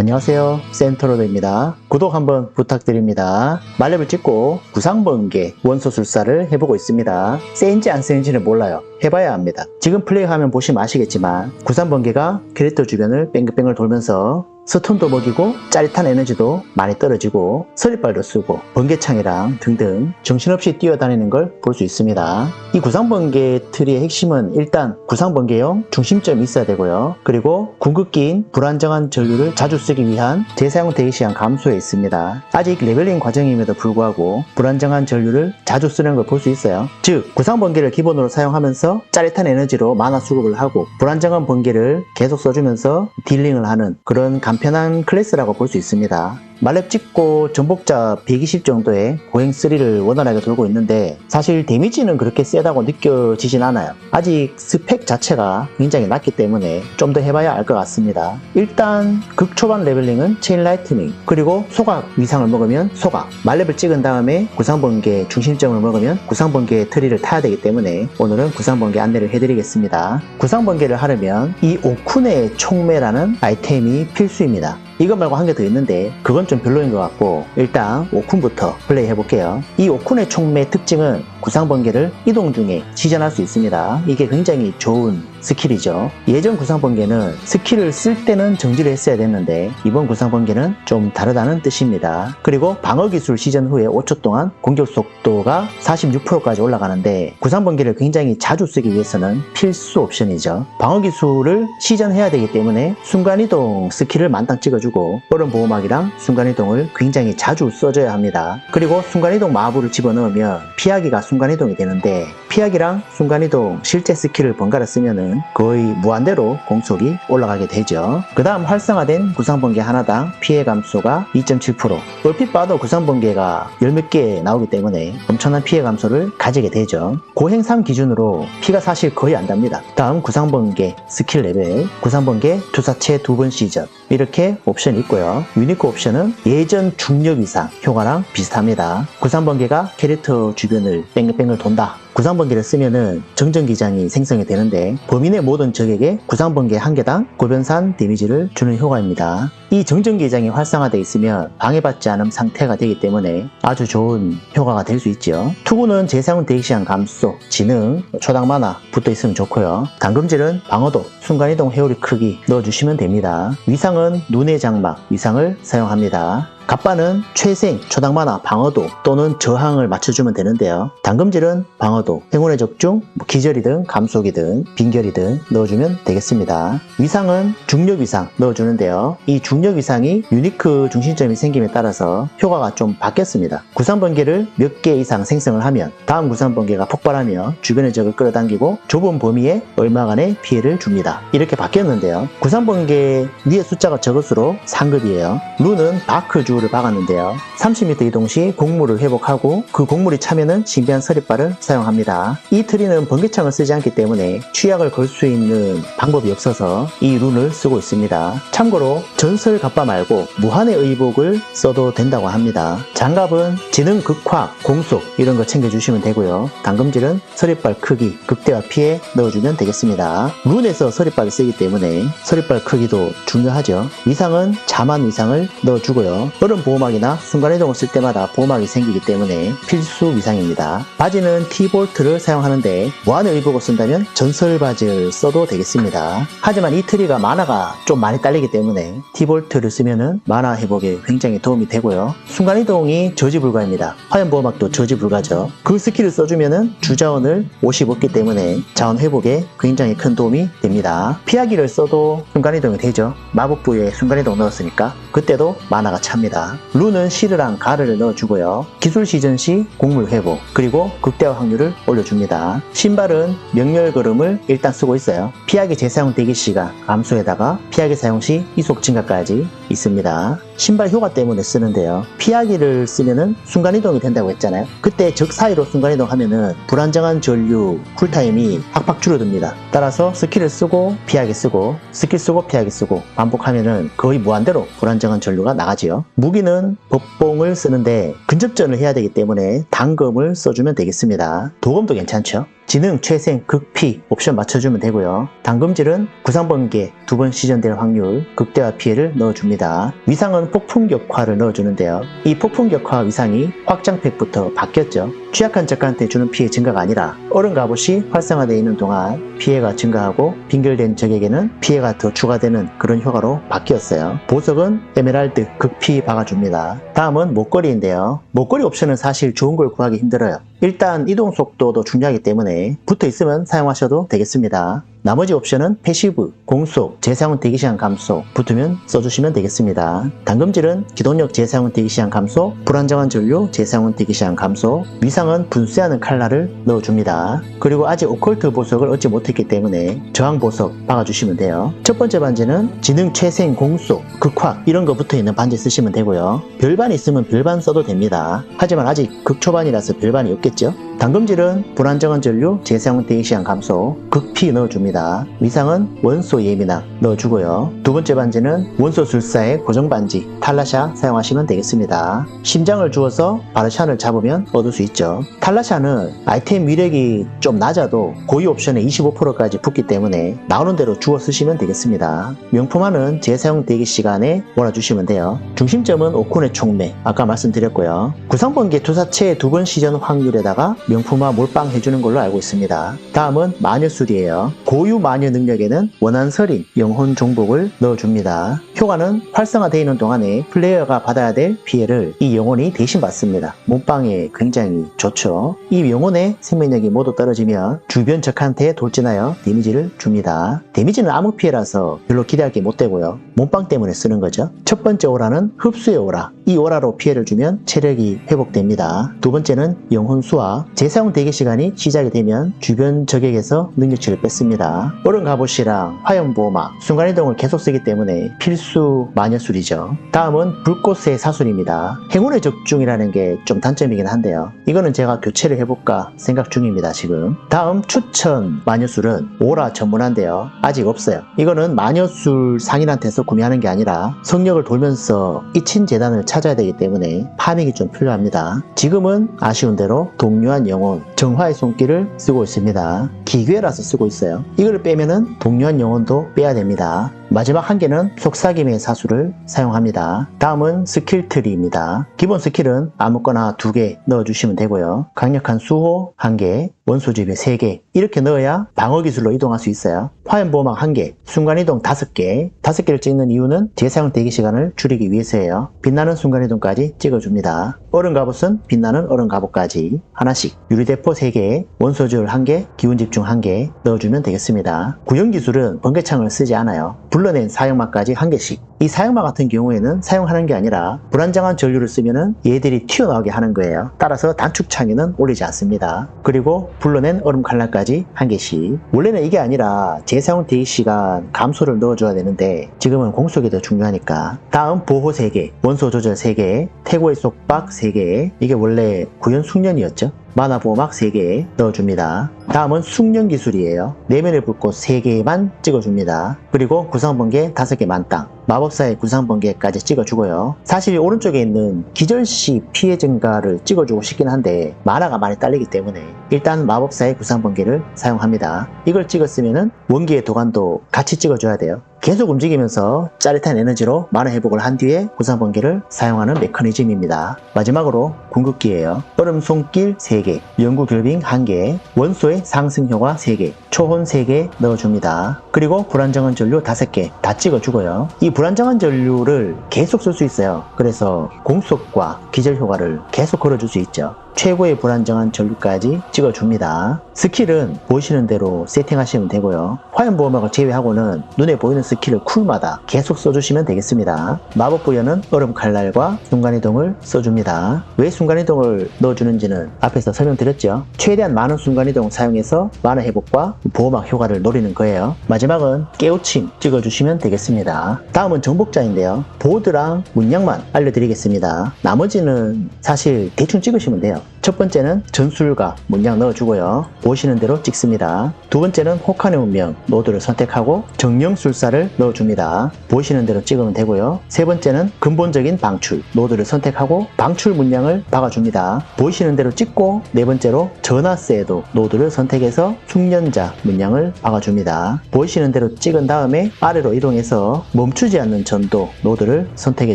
안녕하세요. 센터로드입니다. 구독 한번 부탁드립니다. 말렙을 찍고 구상번개 원소술사를 해보고 있습니다. 센지 안 센지는 몰라요. 해봐야 합니다. 지금 플레이하면 보시면 아시겠지만 구상번개가 캐릭터 주변을 뺑글뺑글 돌면서 스톤도 먹이고 짜릿한 에너지도 많이 떨어지고 서리발도 쓰고 번개창이랑 등등 정신없이 뛰어다니는 걸 볼 수 있습니다. 이 구상번개 트리의 핵심은 일단 구상번개용 중심점이 있어야 되고요. 그리고 궁극기인 불안정한 전류를 자주 쓰기 위한 재사용 대기 시간 감소에 있습니다. 아직 레벨링 과정임에도 불구하고 불안정한 전류를 자주 쓰는 걸 볼 수 있어요. 즉 구상번개를 기본으로 사용하면서 짜릿한 에너지로 만화 수급을 하고 불안정한 번개를 계속 써주면서 딜링을 하는 그런 간편한 클래스라고 볼 수 있습니다. 말렙 찍고 전복자 120 정도의 고행 3를 원활하게 돌고 있는데 사실 데미지는 그렇게 세다고 느껴지진 않아요. 아직 스펙 자체가 굉장히 낮기 때문에 좀 더 해봐야 알 것 같습니다. 일단 극초반 레벨링은 체인 라이트닝 그리고 소각 위상을 먹으면 소각 말렙을 찍은 다음에 구상번개 중심점을 먹으면 구상번개 트리를 타야 되기 때문에 오늘은 구상번개 안내를 해드리겠습니다. 구상번개를 하려면 이 오쿤의 총매라는 아이템이 필수입니다. 이것 말고 한 개 더 있는데 그건 좀 별로인 것 같고 일단 오쿤부터 플레이 해볼게요. 이 오쿤의 총매 특징은 구상 번개를 이동 중에 시전할 수 있습니다. 이게 굉장히 좋은 스킬이죠. 예전 구상번개는 스킬을 쓸 때는 정지를 했어야 됐는데 이번 구상번개는 좀 다르다는 뜻입니다. 그리고 방어 기술 시전 후에 5초 동안 공격 속도가 46%까지 올라가는데 구상번개를 굉장히 자주 쓰기 위해서는 필수 옵션이죠. 방어 기술을 시전해야 되기 때문에 순간이동 스킬을 만땅 찍어주고 얼음 보호막이랑 순간이동을 굉장히 자주 써줘야 합니다. 그리고 순간이동 마부를 집어넣으면 피하기가 순간이동이 되는데 피하기랑 순간이동 실제 스킬을 번갈아 쓰면은 거의 무한대로 공속이 올라가게 되죠. 그 다음 활성화된 구상번개 하나당 피해 감소가 2.7% 얼핏 봐도 구상번개가 열 몇 개 나오기 때문에 엄청난 피해 감소를 가지게 되죠. 고행 3 기준으로 피가 사실 거의 안 답니다. 다음 구상번개 스킬 레벨 구상번개 투사체 두 번 시전 이렇게 옵션이 있고요. 유니크 옵션은 예전 중력 이상 효과랑 비슷합니다. 구상번개가 캐릭터 주변을 뺑글뺑글 돈다. 구상번개를 쓰면은 정전기장이 생성이 되는데 범인의 모든 적에게 구상번개 한 개당 고변산 데미지를 주는 효과입니다. 이 정전기장이 활성화되어 있으면 방해받지 않은 상태가 되기 때문에 아주 좋은 효과가 될 수 있죠. 투구는 재사용 대기시간 감소, 지능, 초당 만화 붙어 있으면 좋고요. 당금질은 방어도, 순간이동 회오리 크기 넣어주시면 됩니다. 위상은 눈의 장막 위상을 사용합니다. 갑바는 최생, 초당 만화, 방어도 또는 저항을 맞춰주면 되는데요. 당금질은 방어도, 행운의 적중, 뭐 기절이든 감속이든 빈결이든 넣어주면 되겠습니다. 위상은 중력 위상 넣어주는데요. 이 중력 위상이 유니크 중심점이 생김에 따라서 효과가 좀 바뀌었습니다. 구상번개를 몇 개 이상 생성을 하면 다음 구상번개가 폭발하며 주변의 적을 끌어당기고 좁은 범위에 얼마간의 피해를 줍니다. 이렇게 바뀌었는데요. 구상번개 위에 숫자가 적을수록 상급이에요. 룬은 바크 주를 박았는데요. 30m 이동 시 곡물을 회복하고 그 곡물이 차면은 신비한 서리발을 사용합니다. 이 트리는 번개창을 쓰지 않기 때문에 취약을 걸 수 있는 방법이 없어서 이 룬을 쓰고 있습니다. 참고로 전설 갑바 말고 무한의 의복을 써도 된다고 합니다. 장갑은 지능 극화, 공속 이런 거 챙겨주시면 되고요. 당금질은 서리발 크기, 극대화 피해 넣어주면 되겠습니다. 룬에서 서리발을 쓰기 때문에 서리발 크기도 중요하죠. 위상은 자만 위상을 넣어주고요. 얼음 보호막이나 순간이동 을 쓸 때마다 보호막이 생기기 때문에 필수 위상입니다. 바지는 T-볼트를 사용하는데 무한의 의복을 쓴다면 전설 바지를 써도 되겠습니다. 하지만 이 트리가 만화가 좀 많이 딸리기 때문에 T-볼트를 쓰면은 만화 회복에 굉장히 도움이 되고요. 순간이동이 저지 불가입니다. 화염 보호막도 저지 불가죠. 그 스킬을 써주면은 주자원을 50 얻기 때문에 자원 회복에 굉장히 큰 도움이 됩니다. 피하기를 써도 순간이동이 되죠. 마법 부에 순간이동 넣었으니까 그때도 만화가 찹니다. 룬은 시르랑 가르를 넣어주고요. 기술 시전 시 곡물 회복 그리고 극대화 확률을 올려줍니다. 신발은 명렬 걸음을 일단 쓰고 있어요. 피하기 재사용 대기 시간 감소에다가 피하기 사용 시 이속 증가까지 있습니다. 신발 효과 때문에 쓰는데요. 피하기를 쓰면은 순간이동이 된다고 했잖아요. 그때 적 사이로 순간이동 하면은 불안정한 전류 쿨타임이 확확 줄어듭니다. 따라서 스킬을 쓰고 피하기 쓰고 스킬 쓰고 피하기 쓰고 반복하면은 거의 무한대로 불안정한 전류가 나가지요. 무기는 법봉을 쓰는데 근접전을 해야 되기 때문에 단검을 써주면 되겠습니다. 도검도 괜찮죠? 지능, 최생, 극피 옵션 맞춰주면 되고요. 당금질은 구상번개 두 번 시전될 확률, 극대화 피해를 넣어줍니다. 위상은 폭풍 격화를 넣어주는데요. 이 폭풍 격화 위상이 확장팩부터 바뀌었죠. 취약한 적한테 주는 피해 증가가 아니라 얼음 갑옷이 활성화되어 있는 동안 피해가 증가하고 빙결된 적에게는 피해가 더 추가되는 그런 효과로 바뀌었어요. 보석은 에메랄드 극피 박아줍니다. 다음은 목걸이인데요. 목걸이 옵션은 사실 좋은 걸 구하기 힘들어요. 일단 이동 속도도 중요하기 때문에 붙어 있으면 사용하셔도 되겠습니다. 나머지 옵션은 패시브, 공속, 재사용 대기시간 감소 붙으면 써주시면 되겠습니다. 당금질은 기동력 재사용 대기시간 감소, 불안정한 전류 재사용 대기시간 감소, 위상은 분쇄하는 칼날을 넣어줍니다. 그리고 아직 오컬트 보석을 얻지 못했기 때문에 저항 보석 박아주시면 돼요. 첫 번째 반지는 지능 최생 공속, 극화 이런 거 붙어 있는 반지 쓰시면 되고요. 별반 있으면 별반 써도 됩니다. 하지만 아직 극초반이라서 별반이 없겠죠? 당금질은 불안정한 전류, 재사용 대기시간 감소, 극피 넣어줍니다. 위상은 원소 예민함 넣어주고요. 두 번째 반지는 원소 술사의 고정 반지, 탈라샤 사용하시면 되겠습니다. 심장을 주어서 바르샨을 잡으면 얻을 수 있죠. 탈라샤는 아이템 위력이 좀 낮아도 고유 옵션에 25%까지 붙기 때문에 나오는 대로 주어 쓰시면 되겠습니다. 명품화는 재사용 대기 시간에 몰아주시면 돼요. 중심점은 오콘의 총매, 아까 말씀드렸고요. 구성번개 투사체 두 번 시전 확률에다가 명품화 몰빵 해주는 걸로 알고 있습니다. 다음은 마녀술이에요. 고유 마녀 능력에는 원한설인 영혼 종복을 넣어줍니다. 효과는 활성화되어 있는 동안에 플레이어가 받아야 될 피해를 이 영혼이 대신 받습니다. 몸빵에 굉장히 좋죠. 이 영혼의 생명력이 모두 떨어지면 주변 적한테 돌진하여 데미지를 줍니다. 데미지는 아무 피해라서 별로 기대할 게 못 되고요. 몸빵 때문에 쓰는 거죠. 첫 번째 오라는 흡수의 오라. 이 오라로 피해를 주면 체력이 회복됩니다. 두 번째는 영혼 수화. 재사용 대기 시간이 시작이 되면 주변 적에게서 능력치를 뺐습니다. 얼음 갑옷이랑 화염 보호막, 순간이동을 계속 쓰기 때문에 필수 마녀술이죠. 다음은 불꽃의 사술입니다. 행운의 적중이라는 게 좀 단점이긴 한데요. 이거는 제가 교체를 해볼까 생각 중입니다, 지금. 다음 추천 마녀술은 오라 전문한데요. 아직 없어요. 이거는 마녀술 상인한테서 구매하는 게 아니라 성역을 돌면서 이친 재단을 찾아야 되기 때문에 파밍이 좀 필요합니다. 지금은 아쉬운 대로 동료한 영혼, 정화의 손길을 쓰고 있습니다. 기괴라서 쓰고 있어요. 이걸 빼면은 동료한 영혼도 빼야 됩니다. 마지막 한 개는 속삭임의 사수를 사용합니다. 다음은 스킬 트리입니다. 기본 스킬은 아무거나 두 개 넣어주시면 되고요. 강력한 수호 한 개, 원소 집에 세개 이렇게 넣어야 방어 기술로 이동할 수 있어요. 화염 보호막 한 개, 순간이동 다섯 개, 다섯 개를 찍는 이유는 재사용 대기 시간을 줄이기 위해서예요. 빛나는 순간이동까지 찍어줍니다. 얼음 갑옷은 빛나는 얼음 갑옷까지 하나씩, 유리대포 세 개, 원소줄 한 개, 기운 집중 한 개 넣어주면 되겠습니다. 구형 기술은 번개창을 쓰지 않아요. 불러낸 사용막까지 한 개씩. 이 사용막 같은 경우에는 사용하는 게 아니라 불안정한 전류를 쓰면은 얘들이 튀어나오게 하는 거예요. 따라서 단축창에는 올리지 않습니다. 그리고 불러낸 얼음 칼날까지 한 개씩. 원래는 이게 아니라 재사용 대기 시간 감소를 넣어줘야 되는데 지금은 공속이 더 중요하니까. 다음 보호 3개, 원소 조절 3개, 태고의 속박 3개. 이게 원래 구현 숙련이었죠. 만화 보호막 3개 넣어줍니다. 다음은 숙련 기술이에요. 내면의 불꽃 3개만 찍어줍니다. 그리고 구상 번개 5개 만땅. 마법사의 구상번개까지 찍어주고요. 사실 오른쪽에 있는 기절시 피해 증가를 찍어주고 싶긴 한데 만화가 많이 딸리기 때문에 일단 마법사의 구상번개를 사용합니다. 이걸 찍었으면 원기의 도관도 같이 찍어줘야 돼요. 계속 움직이면서 짜릿한 에너지로 만화 회복을 한 뒤에 구상번개를 사용하는 메커니즘입니다. 마지막으로 궁극기예요. 얼음 손길 3개, 연구 결빙 1개, 원소의 상승 효과 3개, 초혼 3개 넣어줍니다. 그리고 불안정한 전류 5개 다 찍어주고요. 이 불안정한 전류를 계속 쓸 수 있어요. 그래서 공속과 기절 효과를 계속 걸어줄 수 있죠. 최고의 불안정한 전류까지 찍어줍니다. 스킬은 보시는 대로 세팅하시면 되고요. 화염보호막을 제외하고는 눈에 보이는 스킬을 쿨마다 계속 써주시면 되겠습니다. 마법 부여는 얼음 칼날과 순간이동을 써줍니다. 왜 순간이동을 넣어주는지는 앞에서 설명드렸죠. 최대한 많은 순간이동 사용해서 만화 회복과 보호막 효과를 노리는 거예요. 마지막은 깨우침 찍어주시면 되겠습니다. 다음은 정복자인데요. 보드랑 문양만 알려드리겠습니다. 나머지는 사실 대충 찍으시면 돼요. 첫 번째는 전술과 문양 넣어주고요. 보시는 대로 찍습니다. 두 번째는 혹한의 운명 노드를 선택하고 정령술사를 넣어줍니다. 보시는 대로 찍으면 되고요. 세 번째는 근본적인 방출 노드를 선택하고 방출 문양을 박아줍니다. 보이시는 대로 찍고 네 번째로 전화세도 노드를 선택해서 숙련자 문양을 박아줍니다. 보이시는 대로 찍은 다음에 아래로 이동해서 멈추지 않는 전도 노드를 선택해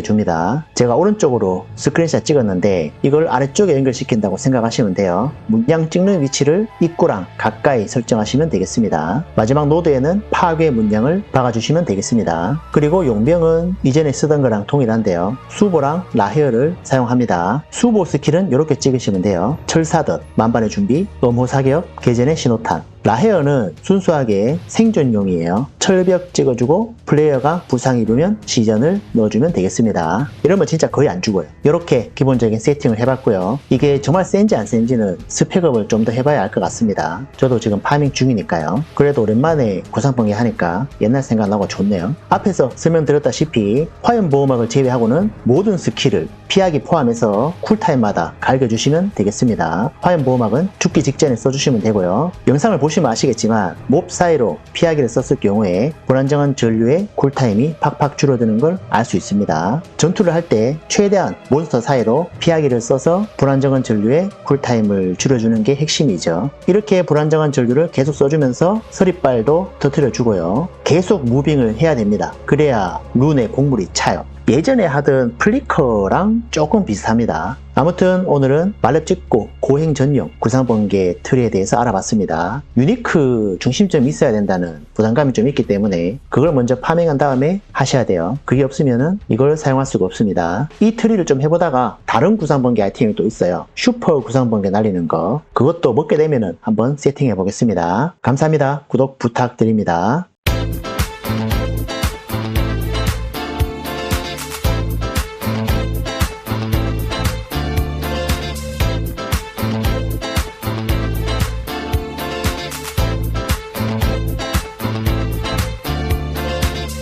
줍니다. 제가 오른쪽으로 스크린샷 찍었는데 이걸 아래쪽에 연결시킨다고 생각하시면 돼요. 문양 찍는 위치를 입구랑 가까이 설정하시면 되겠습니다. 마지막 노드에는 파괴 문양을 박아주시면 되겠습니다. 그리고 용병은 이전에 쓰던 거랑 동일한데요. 수보랑 라헤어를 사용합니다. 수보 스킬은 이렇게 찍으시면 돼요. 철사듯, 만반의 준비, 음호 사격, 개전의 신호탄. 라헤어는 순수하게 생존용이에요. 철벽 찍어주고 플레이어가 부상 입으면 시전을 넣어주면 되겠습니다. 이러면 진짜 거의 안 죽어요. 이렇게 기본적인 세팅을 해봤고요. 이게 정말 센지 안 센지는 스펙업을 좀 더 해봐야 알것 같습니다. 저도 지금 파밍 중이니까요. 그래도 오랜만에 구상번개 하니까 옛날 생각나고 좋네요. 앞에서 설명드렸다시피 화염 보호막을 제외하고는 모든 스킬을 피하기 포함해서 쿨타임마다 갈겨주시면 되겠습니다. 화염 보호막은 죽기 직전에 써주시면 되고요. 영상을 보시 면 아시겠지만 몹 사이로 피하기를 썼을 경우에 불안정한 전류의 쿨타임이 팍팍 줄어드는 걸 알 수 있습니다. 전투를 할 때 최대한 몬스터 사이로 피하기를 써서 불안정한 전류의 쿨타임을 줄여주는 게 핵심이죠. 이렇게 불안정한 전류를 계속 써주면서 서리빨도 터트려 주고요. 계속 무빙을 해야 됩니다. 그래야 룬의 곡물이 차요. 예전에 하던 플리커랑 조금 비슷합니다. 아무튼 오늘은 말렙 찍고 고행 전용 구상번개 트리에 대해서 알아봤습니다. 유니크 중심점이 있어야 된다는 부담감이 좀 있기 때문에 그걸 먼저 파밍한 다음에 하셔야 돼요. 그게 없으면은 이걸 사용할 수가 없습니다. 이 트리를 좀 해보다가 다른 구상번개 아이템이 또 있어요. 슈퍼 구상번개 날리는 거. 그것도 먹게 되면은 한번 세팅해 보겠습니다. 감사합니다. 구독 부탁드립니다.